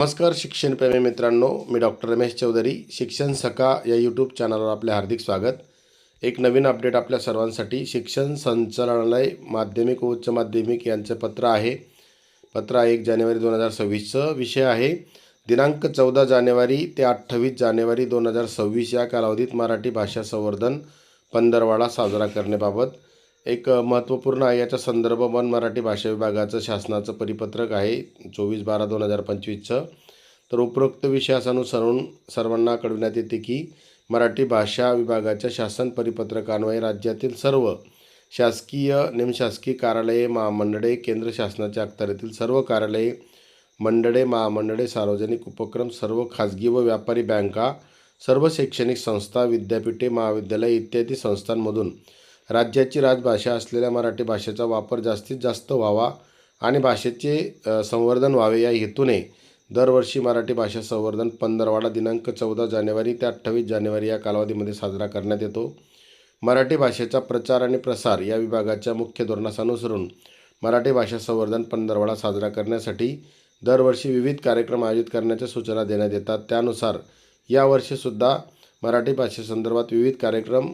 नमस्कार शिक्षणप्रेमी मित्रांनो मी डॉक्टर रमेश चौधरी शिक्षण सखा या यूट्यूब चॅनलवर आपले हार्दिक स्वागत. एक नवीन अपडेट आपल्या सर्वांसाठी शिक्षण संचालनालय माध्यमिक व उच्च माध्यमिक यांचं पत्र आहे. पत्र आहे एक जानेवारी दोन हजार सव्वीसचं. विषय आहे दिनांक चौदा जानेवारी ते अठ्ठावीस जानेवारी दोन हजार सव्वीस या कालावधीत मराठी भाषा संवर्धन पंधरवाडा साजरा करण्याबाबत. एक महत्त्वपूर्ण आहे. याचा संदर्भ मन मराठी भाषा विभागाचं शासनाचं परिपत्रक आहे चोवीस बारा दोन हजार पंचवीसचं. तर उपरोक्त विषयानुसरून सर्वांना कळविण्यात येते की मराठी भाषा विभागाच्या शासन परिपत्रकान्वये राज्यातील सर्व शासकीय निमशासकीय कार्यालये महामंडळे केंद्र शासनाच्या अखत्यारीतील सर्व कार्यालये मंडळे महामंडळे सार्वजनिक उपक्रम सर्व खाजगी व व्यापारी बँका सर्व शैक्षणिक संस्था विद्यापीठे महाविद्यालय इत्यादी संस्थांमधून राज्याची राजभाषा असलेल्या मराठी भाषेचा वापर जास्तीत जास्त व्हावा आणि भाषेचे संवर्धन व्हावे या हेतूने दरवर्षी मराठी भाषा संवर्धन पंधरवाडा दिनांक चौदा जानेवारी ते अठ्ठावीस जानेवारी या कालावधीमध्ये साजरा करण्यात येतो. मराठी भाषेचा प्रचार आणि प्रसार या विभागाच्या मुख्य धोरणानुसरून मराठी भाषा संवर्धन पंधरवाडा साजरा करण्यासाठी दरवर्षी विविध कार्यक्रम आयोजित करण्याच्या सूचना देण्यात येतात. त्यानुसार यावर्षीसुद्धा मराठी भाषेसंदर्भात विविध कार्यक्रम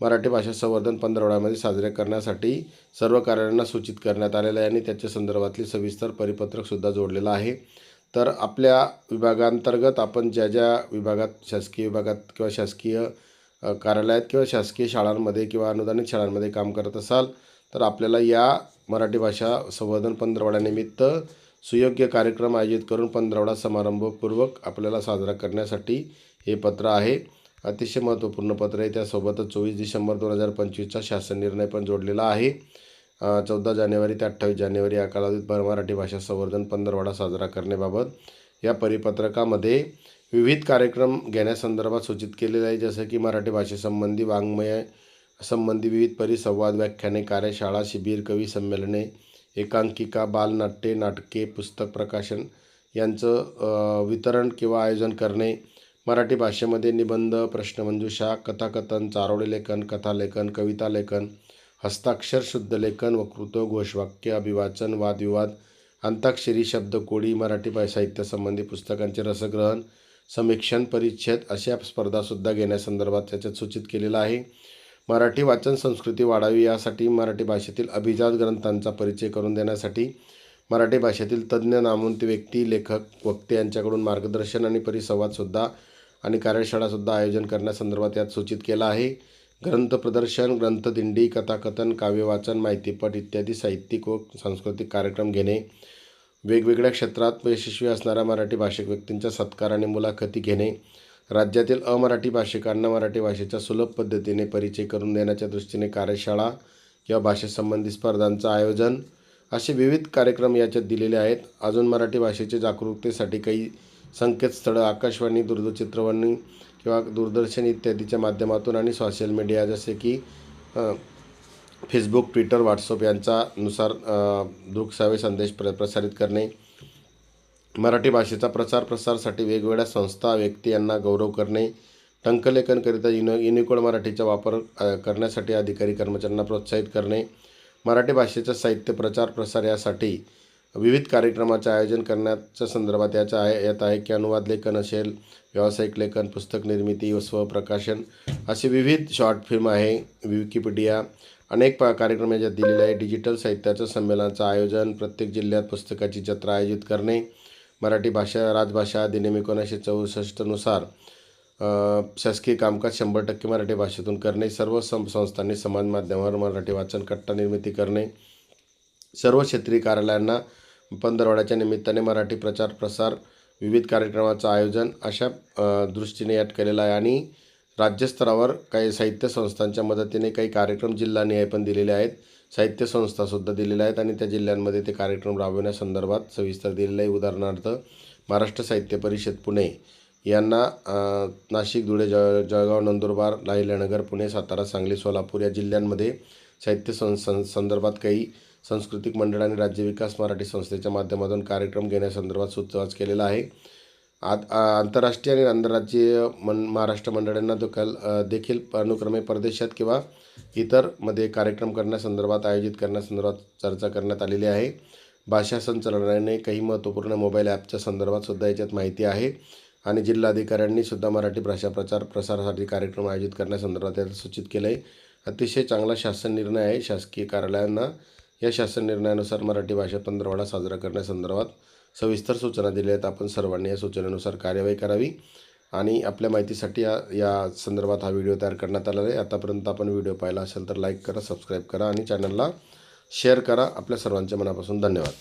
मराठी भाषा संवर्धन पंधरवड्यामध्ये साजरे करण्यासाठी सर्व कार्यालयांना सूचित करण्यात आलेलं आहे आणि त्याच्या संदर्भातली सविस्तर परिपत्रकसुद्धा जोडलेलं आहे. तर आपल्या विभागांतर्गत आपण ज्या ज्या विभागात शासकीय विभागात किंवा शासकीय कार्यालयात किंवा शासकीय शाळांमध्ये किंवा अनुदानित शाळांमध्ये काम करत असाल तर आपल्याला या मराठी भाषा संवर्धन पंधरवड्यानिमित्त सुयोग्य कार्यक्रम आयोजित करून पंधरवडा समारंभपूर्वक आपल्याला साजरा करण्यासाठी हे पत्र आहे. अतिशय महत्त्वपूर्ण पत्र आहे. त्यासोबतच चोवीस डिसेंबर दोन हजार पंचवीसचा शासन निर्णय पण जोडलेला आहे. चौदा जानेवारी ते अठ्ठावीस जानेवारी या कालावधीत मराठी भाषा संवर्धन पंधरवडा साजरा करण्याबाबत या परिपत्रकामध्ये विविध कार्यक्रम घेण्यासंदर्भात सूचित केलेले आहे. जसं की मराठी भाषेसंबंधी वाङ्मय संबंधी विविध परिसंवाद व्याख्याने कार्यशाळा शिबिर कवी संमेलने एकांकिका बालनाट्ये नाटके पुस्तक प्रकाशन यांचं वितरण किंवा आयोजन करणे मराठी भाषेमध्ये निबंध प्रश्नमंजुषा कथाकथन चारोळीलेखन कथालेखन कविता लेखन हस्ताक्षर शुद्धलेखन वक्तृत्व घोषवाक्य अभिवाचन वादविवाद अंताक्षरी शब्दकोडी मराठी साहित्य साहित्यासंबंधी पुस्तकांचे रसग्रहण समीक्षण परिच्छेद अशा स्पर्धासुद्धा घेण्यासंदर्भात त्याच्यात सूचित केलेलं आहे. मराठी वाचन संस्कृती वाढावी यासाठी मराठी भाषेतील अभिजात ग्रंथांचा परिचय करून देण्यासाठी मराठी भाषेतील तज्ज्ञ नामवंत व्यक्ती लेखक वक्ते यांच्याकडून मार्गदर्शन आणि परिसंवादसुद्धा आणि कार्यशाळासुद्धा आयोजन करण्यासंदर्भात यात सूचित केलं आहे. ग्रंथ प्रदर्शन ग्रंथदिंडी कथाकथन काव्यवाचन माहितीपट इत्यादी साहित्यिक व सांस्कृतिक कार्यक्रम घेणे. वेगवेगळ्या क्षेत्रात यशस्वी असणाऱ्या मराठी भाषिक व्यक्तींच्या सत्कार आणि मुलाखती घेणे. राज्यातील अमराठी भाषिकांना मराठी भाषेच्या सुलभ पद्धतीने परिचय करून देण्याच्या दृष्टीने कार्यशाळा किंवा भाषेसंबंधी स्पर्धांचं आयोजन. असे विविध कार्यक्रम याच्यात दिलेले आहेत. अजून मराठी भाषेच्या जागरूकतेसाठी काही संकेतस्थळं आकाशवाणी दूरचित्रवाणी किंवा दूरदर्शन इत्यादीच्या माध्यमातून आणि सोशल मीडिया जसे की फेसबुक ट्विटर व्हॉट्सअप यांचा नुसार संदेश प्र प्रसारित करणे. मराठी भाषेचा प्रचार प्रसारसाठी वेगवेगळ्या संस्था व्यक्ती यांना गौरव करणे. टंकलेखनकरिता युनो युनिकोड मराठीचा वापर करण्यासाठी अधिकारी कर्मचाऱ्यांना प्रोत्साहित करणे. मराठी भाषेचा साहित्य प्रचार प्रसार यासाठी विविध कार्यक्रमाचे आयोजन करण्याच्या संदर्भात याच्या आहे यात आहे की अनुवाद लेखन असेल व्यावसायिक लेखन पुस्तक निर्मिती व स्वप्रकाशन असे विविध शॉर्ट फिल्म आहे. विकिपीडिया अनेक प कार्यक्रम याच्यात दिलेले आहे. डिजिटल साहित्याचं संमेलनाचं आयोजन प्रत्येक जिल्ह्यात पुस्तकाची जत्रा आयोजित करणे मराठी भाषा राजभाषा अधिनियम एकोणीसशे चौसष्टनुसार शासकीय कामकाज शंभर टक्के मराठी भाषेतून करणे सर्व सं संस्थांनी समाज माध्यमावर मराठी वाचन कट्टा निर्मिती करणे सर्व क्षेत्रीय कार्यालयांना पंधरवड्याच्या निमित्ताने मराठी प्रचार प्रसार विविध कार्यक्रमाचं आयोजन अशा दृष्टीने यात केलेलं आहे आणि राज्यस्तरावर काही साहित्य संस्थांच्या मदतीने काही कार्यक्रम जिल्हानिहाय पण दिलेले आहेत. साहित्य संस्थासुद्धा दिलेल्या आहेत आणि त्या जिल्ह्यांमध्ये ते कार्यक्रम राबवण्यासंदर्भात सविस्तर दिलेलं आहे. उदाहरणार्थ महाराष्ट्र साहित्य परिषद पुणे. यांना नाशिक धुळे जळ जळगाव नंदुरबार लाहिल्यानगर पुणे सातारा सांगली सोलापूर या जिल्ह्यांमध्ये साहित्य सं सं संदर्भात काही सांस्कृतिक मंडळ आणि राज्य विकास मराठी संस्थेच्या माध्यमातून कार्यक्रम घेण्यासंदर्भात सुचवाच केलेला आहे. आत आंतरराष्ट्रीय आणि आंतरराज्यीय मन महाराष्ट्र मंडळांना देखील देखील अनुक्रमे परदेशात किंवा इतरमध्ये कार्यक्रम करण्यासंदर्भात आयोजित करण्यासंदर्भात चर्चा करण्यात आलेली आहे. भाषा संचालनाने काही महत्त्वपूर्ण मोबाईल ॲपच्या संदर्भात सुद्धा याच्यात माहिती आहे. आणि जिल्हाधिकाऱ्यांनी सुद्धा मराठी भाषा प्रचार प्रसारासाठी कार्यक्रम आयोजित करण्यासंदर्भात त्यात सूचित केलं आहे अतिशय चांगला शासन निर्णय आहे. शासकीय कार्यालयांना या शासन निर्णयानुसार मराठी भाषा पंधरवडा साजरा करण्यासंदर्भात सविस्तर सूचना दिल्या आहेत. आपण सर्वांनी या सूचनेनुसार कार्यवाही करावी आणि आपल्या माहितीसाठी या या संदर्भात हा व्हिडिओ तयार करण्यात आलेला आहे. आतापर्यंत आपण व्हिडिओ पाहिला असेल तर लाईक करा सबस्क्राईब करा आणि चॅनलला शेअर करा. आपल्या सर्वांच्या मनापासून धन्यवाद.